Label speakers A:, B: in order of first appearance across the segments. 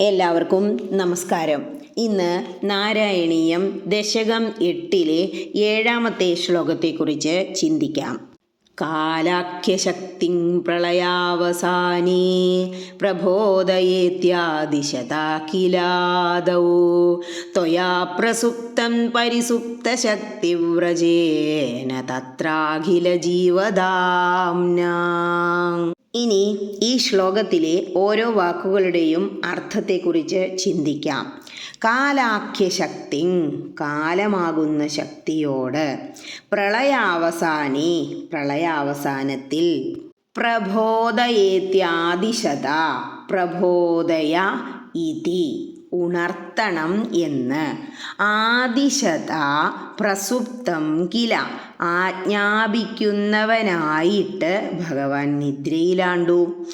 A: എല്ലാവർക്കും നമസ്കാരം. ഇന്ന് നാരായണീയം ദശകം എട്ടിലെ ഏഴാമത്തെ ശ്ലോകത്തെക്കുറിച്ച് ചിന്തിക്കാം. കാലാഖ്യശക്തിം പ്രളയാവസാനേ പ്രബോധയേത്യാദിശതാഖിലാദൗ. പ്രസുപ്തം പരിസുപ്തശക്തിവ്രജേന തത്രാഖില ജീവദാംന ഇനി ഈ ശ്ലോകത്തിലെ ഓരോ വാക്കുകളുടെയും അർത്ഥത്തെക്കുറിച്ച് ചിന്തിക്കാം. കാലാഖ്യശക്തി കാലമാകുന്ന ശക്തിയോട്. പ്രളയാവസാനി പ്രളയാവസാനത്തിൽ. പ്രബോധയേത്യാദിശത പ്രബോധയ ഇതി. ഉണർത്തണം എന്ന്. ആദിശത പ്രസുപ്തം കില. ആജ്ഞാപിക്കുന്നവനായിട്ട് ഭഗവാൻ നിദ്രയിലാണ്ടു.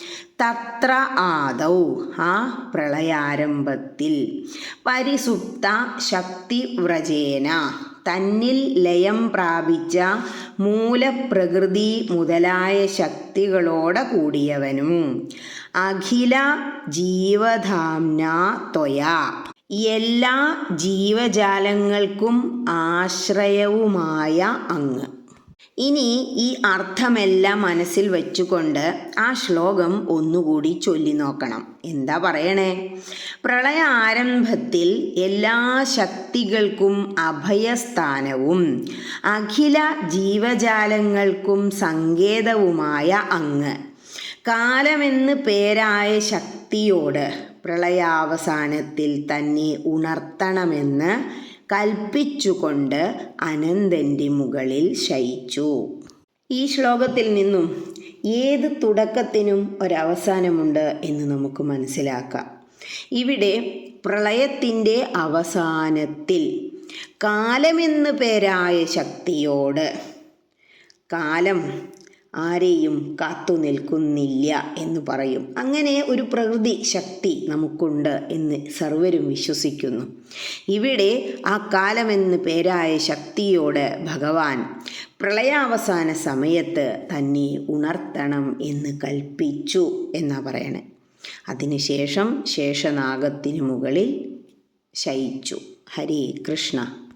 A: തത്ര ആദൗ ആ പ്രളയാരംഭത്തിൽ. പരിസുപ്ത ശക്തിവ്രജേന. തന്നിൽ ലയം പ്രാപിച്ച മൂലപ്രകൃതി മുതലായ ശക്തികളോട് കൂടിയവനും. അഖില ജീവധാംന ത്വയാ. എല്ലാ ജീവജാലങ്ങൾക്കും ആശ്രയവുമായ അങ്ങ്. ഇനി ഈ അർത്ഥമെല്ലാം മനസ്സിൽ വെച്ചുകൊണ്ട് ആ ശ്ലോകം ഒന്നുകൂടി ചൊല്ലി നോക്കണം. എന്താ പറയണേ? പ്രളയ ആരംഭത്തിൽ എല്ലാ ശക്തികൾക്കും അഭയസ്ഥാനവും അഖില ജീവജാലങ്ങൾക്കും സങ്കേതവുമായ അങ്ങ്. കാലമെന്ന് പേരായ ശക്തിയോട് പ്രളയാവസാനത്തിൽ തന്നെ ഉണർത്തണമെന്ന് കൽപ്പിച്ചുകൊണ്ട് അനന്തന്റെ മുകളിൽ ശയിച്ചു. ഈ ശ്ലോകത്തിൽ നിന്നും ഏത് തുടക്കത്തിനും ഒരവസാനമുണ്ട് എന്ന് നമുക്ക് മനസ്സിലാക്കാം. ഇവിടെ പ്രളയത്തിന്റെ അവസാനത്തിൽ കാലമെന്ന് പേരായ ശക്തിയോട് കാലം ആരെയും കാത്തു നിൽക്കുന്നില്ല എന്ന് പറയും. അങ്ങനെ ഒരു പ്രകൃതി ശക്തി നമുക്കുണ്ട് എന്ന് സർവരും വിശ്വസിക്കുന്നു. ഇവിടെ ആ കാലമെന്ന് പേരായ ശക്തിയോട് ഭഗവാൻ പ്രളയാവസാന സമയത്ത് തന്നെ ഉണർത്തണം എന്ന് കൽപ്പിച്ചു എന്നാ പറയണേ. അതിനുശേഷം ശേഷനാഗത്തിന് മുകളിൽ ശയിച്ചു. ഹരേ കൃഷ്ണ.